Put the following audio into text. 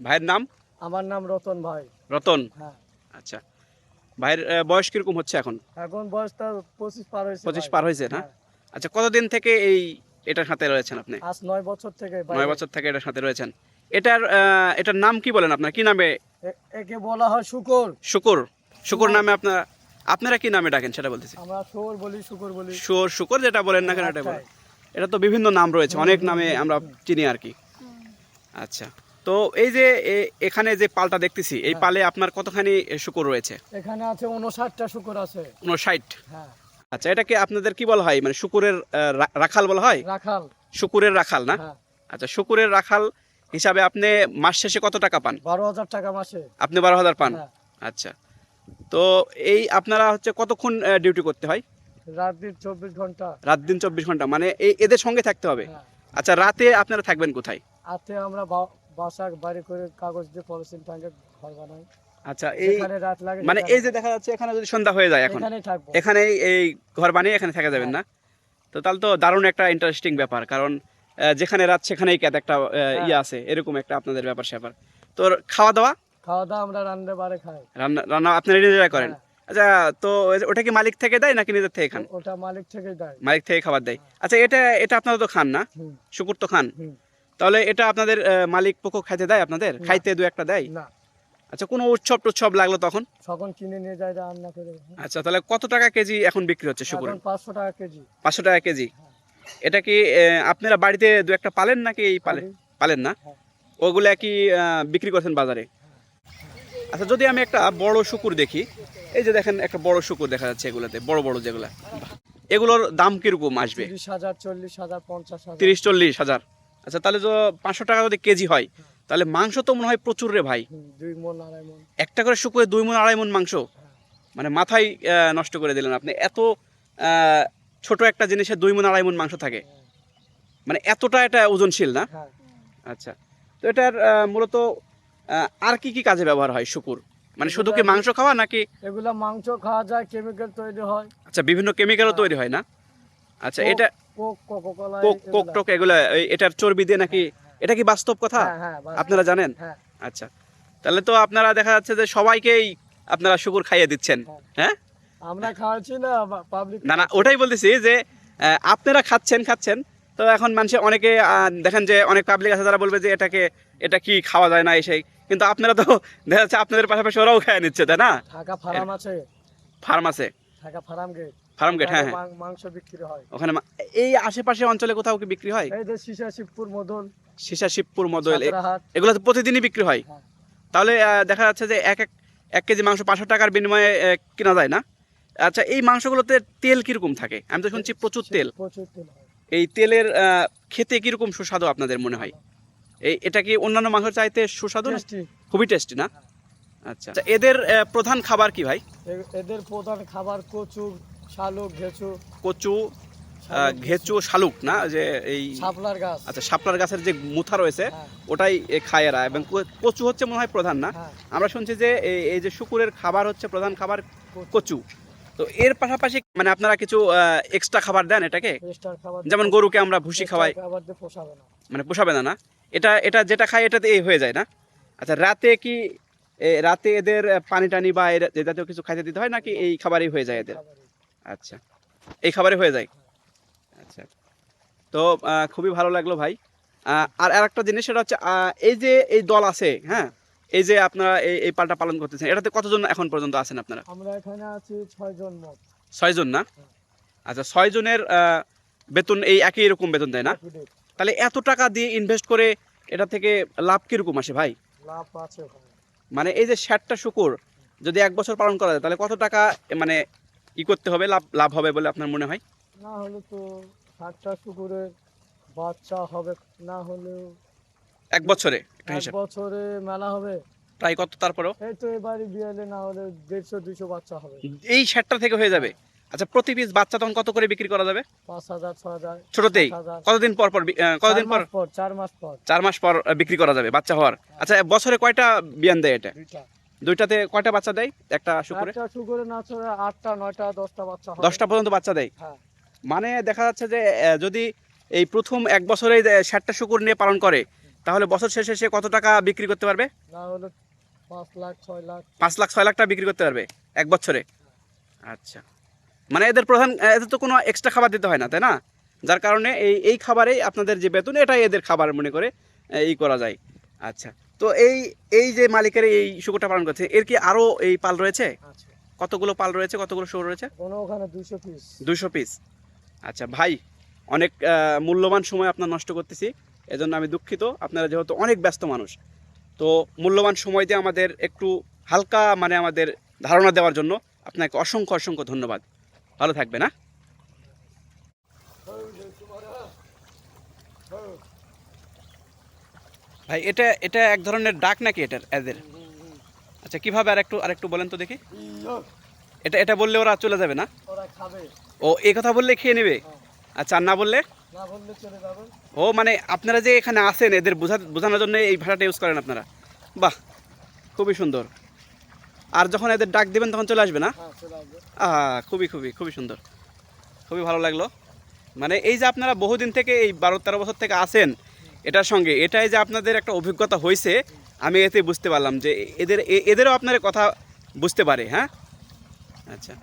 ভাইয়ের নাম? আমার নাম রতন ভাই। রতন? হ্যাঁ। আচ্ছা। ভাইয়ের বয়স কীরকম হচ্ছে এখন? এখন বয়স বয়সটা পঁচিশ পার হয়েছে পঁচিশ পার হয়েছে না? হ্যাঁ। আচ্ছা কতদিন থেকে এই এটার সাথে রয়েছেন আপনি? আজ নয় বছর থেকে নয় বছর থেকে এটার সাথে রয়েছেন। এটার এটার নাম কি বলেন আপনার? কি নামে? একে বলা হয় শুকর। শুকুর। শুকুর নামে আপনার আপনারা কি নামে ডাকেন সেটা বলতেছি। আমরা শুকর বলি শুকর বলি। শুয়োর শুকর যেটা বলেন না কেন এটা বলেন একটাই। এটা তো বিভিন্ন নাম রয়েছে অনেক নামে আমরা চিনি আর কি। আচ্ছা। তো এই যে এখানে যে পালটা দেখতেছি এই হ্যাঁ। পালে আপনার কতখানি শুকুর রয়েছে? এখানে আছে উনষাটটা শুকর আছে। উনষাট হ্যাঁ। আচ্ছা এটাকে আপনাদের কি বলা হয়? মানে শুকুরের রাখাল বলা হয়? রাখাল। শুকুরের রাখাল না? হ্যাঁ। আচ্ছা শুকুরের রাখাল হিসাবে আপনি মাস শেষে কত টাকা পান? বারো হাজার টাকা মাসে। আপনি বারো হাজার পান? হ্যাঁ। আচ্ছা। তো এই আপনারা হচ্ছে কতক্ষণ ডিউটি করতে হয়? রাত দিন চব্বিশ ঘণ্টা। রাত দিন চব্বিশ ঘণ্টা মানে এই এদের সঙ্গে থাকতে হবে। আচ্ছা রাতে আপনারা থাকবেন কোথায়? আতে আমরা বাসা বাড়ি করে কাগজ দিয়ে পলিথিন টাঙ্গে ঘর বানাই। আচ্ছা এই এখানে রাত লাগে মানে এই যে দেখা যাচ্ছে এখানে যদি সন্ধ্যা হয়ে যায় এখন এখানে এই ঘর বানিয়ে এখানে থাকা যাবেন না? তো তাহলে তো দারুণ একটা ইন্টারেস্টিং ব্যাপার কারণ যেখানে রাত সেখানেই ক্যাত একটা ইয়ে আছে এরকম একটা আপনাদের ব্যাপার স্যাপার। তো খাওয়া দাওয়া খাওয়া দাওয়া আমরা রান্না বাড়ে খাই। রান্না রান্না আপনারা নিজেরা করেন? হ্যাঁ। আচ্ছা তো ওটা কি মালিক থেকে দেয় নাকি নিজের থেকে খান? ওটা মালিক থেকেই দেয়। মালিক থেকে খাবার দেয়। আচ্ছা এটা এটা আপনারা তো খান না? শুকুর তো খান। তাহলে এটা আপনাদের মালিক পক্ষ খাইতে দেয় আপনাদের? খাইতে দু একটা দেয়? না। আচ্ছা কোনো উৎসব টুৎসব লাগল তখন? তখন কিনে নিয়ে যায় রান্না করে। আচ্ছা তাহলে কত টাকা কেজি এখন বিক্রি হচ্ছে শুকুর পাঁচশো টাকা কেজি। পাঁচশো টাকা কেজি। এটা কি আপনারা বাড়িতে দু একটা পালেন নাকি এই পালে পালেন না? ওগুলো ওগুলা কি বিক্রি করছেন বাজারে? আচ্ছা যদি আমি একটা বড় শুকুর দেখি এই যে দেখেন একটা বড় শুকুর দেখা যাচ্ছে এগুলোতে বড় বড় যেগুলা। এগুলোর দাম কীরকম আসবে? তিরিশ হাজার চল্লিশ হাজার পঞ্চাশ তিরিশ চল্লিশ হাজার। আচ্ছা তাহলে তো পাঁচশো টাকা যদি কেজি হয় তাহলে মাংস তো মনে হয় প্রচুর রে ভাই। দুই মন আড়াই মন। একটা করে শুকুরে দুই মন আড়াই মন মাংস? মানে মাথায় নষ্ট করে দিলেন আপনি। এত ছোট একটা জিনিসে দুই মন আড়াই মন মাংস থাকে। মানে এতটা এটা ওজনশীল না? হ্যাঁ। আচ্ছা। তো এটার মূলত আর কি কি কাজে ব্যবহার হয় শুকুর? মানে শুধু কি মাংস খাওয়া নাকি? এগুলা মাংস খাওয়া যায় কেমিক্যাল তৈরি হয়। আচ্ছা বিভিন্ন কেমিক্যালও হ্যাঁ। তৈরি হয় না? আচ্ছা এটা কোক কোক টোক এগুলো এটার চর্বি দিয়ে নাকি এটা কি বাস্তব কথা? হ্যাঁ হ্যাঁ। আপনারা জানেন? হ্যাঁ। আচ্ছা। তাহলে তো আপনারা দেখা যাচ্ছে যে সবাইকেই আপনারা শুকুর খাইয়ে দিচ্ছেন হ্যাঁ। আমরা খাওয়াচ্ছি না পাবলিক না না ওটাই বলতেছি যে আপনারা খাচ্ছেন খাচ্ছেন। তো এখন মানুষে অনেকে দেখেন যে অনেক পাবলিক আছে যারা বলবে যে এটাকে এটা কি খাওয়া যায় না এসে কিন্তু আপনারা তো দেখা যাচ্ছে আপনাদের পাশাপাশি ওরাও খাইয়ে নিচ্ছে তাই না? ফার্ম আছে। ফার্ম আছে। Dhaka farm gate. Farm gate হ্যাঁ হ্যাঁ। মাংস বিক্রি হয়। ওখানে এই আশেপাশে অঞ্চলে কোথাও কি বিক্রি হয়? এই যে শীষা শিবপুর মদন সীসা শিবপুর মদল এগুলো তো প্রতিদিনই বিক্রি হয়। হ্যাঁ। তাহলে দেখা যাচ্ছে যে এক এক এক কেজি মাংস পাঁচশো টাকার বিনিময়ে কেনা যায় না? আচ্ছা এই মাংসগুলোতে তেল কীরকম থাকে? আমি তো শুনছি প্রচুর তেল। প্রচুর তেল এই তেলের খেতে কীরকম সুস্বাদু আপনাদের মনে হয়? এই এটা কি অন্যান্য মাংসের চাইতে সুস্বাদু খুবই টেস্টি না? আচ্ছা আচ্ছা, এদের প্রধান খাবার কি ভাই? এদের প্রধান খাবার কচু শালুক ঘেঁচু। কচু ঘেঁচু শালুক না? যে এই শাপলার গাছ। আচ্ছা শাপলার গাছের যে মুথা রয়েছে হ্যাঁ, ওটাই খায় এরা। এবং কচু হচ্ছে মনে হয় প্রধান না? হ্যাঁ, আমরা শুনছি যে এই যে শুকুরের খাবার হচ্ছে প্রধান খাবার কচু। তো এর পাশাপাশি মানে আপনারা কিছু এক্সট্রা খাবার দেন এটাকে? যেমন গরুকে আমরা ভুসি খাওয়াই। মানে পোষাবে না না? এটা এটা যেটা খায় এটাতে এই হয়ে যায় না? আচ্ছা রাতে কি রাতে এদের পানি টানি বা এর এ জাতীয় কিছু খাইতে দিতে হয় নাকি এই খাবারই হয়ে যায় এদের। আচ্ছা। এই খাবারে হয়ে যায়। আচ্ছা। তো খুবই ভালো লাগল ভাই। আর আর একটা জিনিস সেটা হচ্ছে এই যে এই দল আছে হ্যাঁ? এই যে আপনারা এই এই পালটা পালন করতেছেন এটাতে কতজন এখন পর্যন্ত আছেন আপনারা? আমরা এখানে আছি ছয় জন মোট। ছয়জন না? আচ্ছা ছয় জনের বেতন এই একই রকম বেতন দেয় না? তাহলে এত টাকা দিয়ে ইনভেস্ট করে এটা থেকে লাভ কীরকম আসে ভাই? লাভ আছে মানে এই যে ষাটটা শুকুর যদি এক বছর পালন করা যায় তাহলে কত টাকা মানে ই করতে হবে লাভ লাভ হবে বলে আপনার মনে হয়? না হলে তো ষাটটা শুকুরের বাচ্চা হবে না হলেও এক বছরে একটা এক হিসাব? বছরে মেলা হবে। প্রায় কত তারপরেও? এই তো এবারে বিয়ালে না হলে দেড়শো দুইশো বাচ্চা হবে। এই ষাটটা থেকে হয়ে যাবে? আচ্ছা প্রতি পিস বাচ্চা তখন কত করে বিক্রি করা যাবে? পাঁচ হাজার ছয় হাজার ছোটতেই? কতদিন পর পর কতদিন পর? পর চার মাস পর। চার মাস পর বিক্রি করা যাবে বাচ্চা হওয়ার। আচ্ছা বছরে কয়টা বিয়ান দেয় এটা? দুইটাতে কয়টা বাচ্চা দেয়? একটা শুকুরে? একটা শুকুরে না চলে আটটা নয়টা দশটা বাচ্চা হবে দশটা পর্যন্ত বাচ্চা দেয়? হ্যাঁ। মানে দেখা যাচ্ছে যে যদি এই প্রথম এক বছরেই ষাটটা শুকুর নিয়ে পালন করে তাহলে বছর শেষে সে কত টাকা বিক্রি করতে পারবে? না হলে পাঁচ লাখ ছয় লাখ। পাঁচ লাখ ছয় লাখ টাকা বিক্রি করতে পারবে এক বছরে? আচ্ছা। মানে এদের প্রধান এদের তো কোনো এক্সট্রা খাবার দিতে হয় না তাই না? যার কারণে এই এই খাবারেই আপনাদের যে বেতন এটাই এদের খাবার মনে করে এই করা যায়। আচ্ছা। তো এই এই যে মালিকের এই শুকুরটা পালন করছে এর কি আরও এই পাল রয়েছে? কতগুলো পাল রয়েছে কতগুলো শুকুর রয়েছে? ওখানে পিস দুশো পিস আচ্ছা ভাই অনেক মূল্যবান সময় আপনার নষ্ট করতেছি এজন্য আমি দুঃখিত। আপনারা যেহেতু অনেক ব্যস্ত মানুষ তো মূল্যবান সময় দিয়ে আমাদের একটু হালকা মানে আমাদের ধারণা দেওয়ার জন্য আপনাকে অসংখ্য অসংখ্য ধন্যবাদ। ভালো থাকবে না ভাই এটা এটা এক ধরনের ডাক নাকি এটার এদের? আচ্ছা কীভাবে আর একটু আর একটু বলেন তো দেখি। এটা এটা বললে ওরা চলে যাবে না? ওরা খাবে। ও এই কথা বললে খেয়ে নেবে? আচ্ছা আর না বললে? না বললে চলে যাবে। ও মানে আপনারা যে এখানে আসেন এদের বোঝা বোঝানোর জন্য এই ভাষাটা ইউজ করেন আপনারা। বাহ খুবই সুন্দর। আর যখন এদের ডাক দিবেন তখন চলে আসবে না? হ্যাঁ আহা খুবই খুবই খুবই সুন্দর। খুবই ভালো লাগল। মানে এই যে আপনারা বহুদিন থেকে এই বারো তেরো বছর থেকে আসেন এটার সঙ্গে, এটাই যে আপনাদের একটা অভিজ্ঞতা হয়েছে, আমি এতে বুঝতে পারলাম যে এদের এদেরও আপনার কথা বুঝতে পারে হ্যাঁ? আচ্ছা।